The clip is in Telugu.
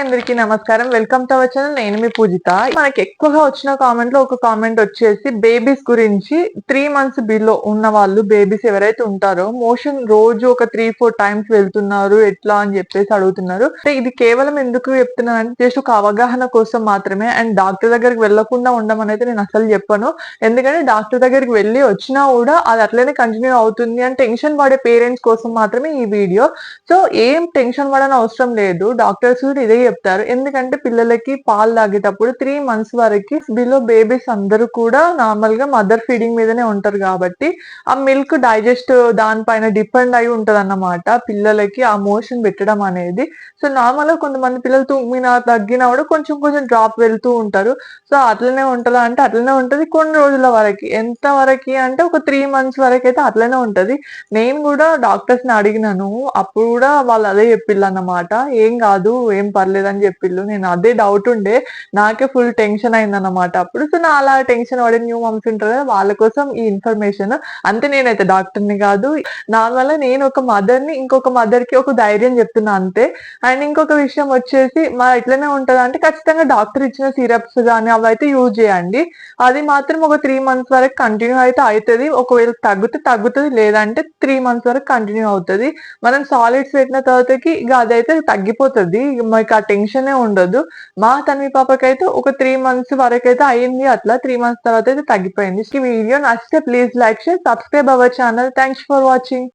అందరికి నమస్కారం. వెల్కమ్ టు అవర్ ఛానల్ నేను మీ పూజిత. మనకి ఎక్కువగా వచ్చిన కామెంట్లో ఒక కామెంట్ వచ్చేసి బేబీస్ గురించి త్రీ మంత్స్ బిలో ఉన్న వాళ్ళు బేబీస్ ఎవరైతే ఉంటారో మోషన్ రోజు ఒక త్రీ ఫోర్ టైమ్స్ వెళ్తున్నారు. ఎట్లా అని చెప్పేసి అడుగుతున్నారు. అంటే ఇది కేవలం ఎందుకు చెప్తున్నాను అంటే జస్ట్ ఒక అవగాహన కోసం మాత్రమే. అండ్ డాక్టర్ దగ్గరికి వెళ్ళకుండా ఉండమని అయితే నేను అసలు చెప్పను. ఎందుకంటే డాక్టర్ దగ్గరికి వెళ్ళి వచ్చినా కూడా అది అట్లనే కంటిన్యూ అవుతుంది. అని టెన్షన్ పడే పేరెంట్స్ కోసం మాత్రమే ఈ వీడియో సో ఏం టెన్షన్ పడని అవసరం లేదు. డాక్టర్స్ కూడా ఇదే చెప్తారు. ఎందుకంటే పిల్లలకి పాలు తాగేటప్పుడు త్రీ మంత్స్ వరకు బిలో బేబీస్ అందరూ కూడా నార్మల్గా మదర్ ఫీడింగ్ మీదనే ఉంటారు కాబట్టి ఆ మిల్క్ డైజెస్ట్ దానిపైన డిపెండ్ అయి ఉంటది అన్నమాట పిల్లలకి ఆ మోషన్ పెట్టడం అనేది. సో నార్మల్గా కొంతమంది పిల్లలు తుమ్మినా తగ్గినా కూడా కొంచెం కొంచెం డ్రాప్ వెళ్తూ ఉంటారు. సో అట్లనే ఉంటుందా అంటే అట్లనే ఉంటది. కొన్ని రోజుల వరకు. ఎంత వరకు అంటే ఒక త్రీ మంత్స్ వరకు అయితే అట్లనే ఉంటది. నేను కూడా డాక్టర్స్ని అడిగినాను. అప్పుడు కూడా వాళ్ళు అదే చెప్పిళ్ళు అన్నమాట ఏం కాదు ఏం పర్లేదు. అని చెప్పిళ్ళు. నేను అదే డౌట్ ఉండే నాకే ఫుల్ టెన్షన్ అయిందన్నమాట అప్పుడు. సో నా అలా టెన్షన్ పడే న్యూ మమ్స్ ఉంటారు కదా వాళ్ళ కోసం ఈ ఇన్ఫర్మేషన్ అంతే నేనైతే డాక్టర్ని కాదు నార్మల్ నేను ఒక మదర్ని ఇంకొక మదర్కి ఒక ధైర్యం చెప్తున్నా అంతే. అండ్ ఇంకొక విషయం వచ్చేసి మా ఇట్లనే ఉంటుంది అంటే ఖచ్చితంగా డాక్టర్ ఇచ్చిన సిరప్స్ కానీ అవి అయితే యూజ్ చేయండి. అది మాత్రం ఒక త్రీ మంత్స్ వరకు కంటిన్యూ అయితే అవుతుంది ఒకవేళ తగ్గితే తగ్గుతుంది లేదంటే త్రీ మంత్స్ వరకు కంటిన్యూ అవుతుంది. మనం సాలిడ్స్ పెట్టిన తర్వాతకి ఇక అదైతే తగ్గిపోతుంది. మీకు ఆ టెన్షనే ఉండదు. మా తన్వి పాపకైతే ఒక త్రీ మంత్స్ వరకు అయితే అయింది అట్లా త్రీ మంత్స్ తర్వాత అయితే తగ్గిపోయింది. ఈ వీడియో నచ్చితే please like share subscribe our channel thanks for watching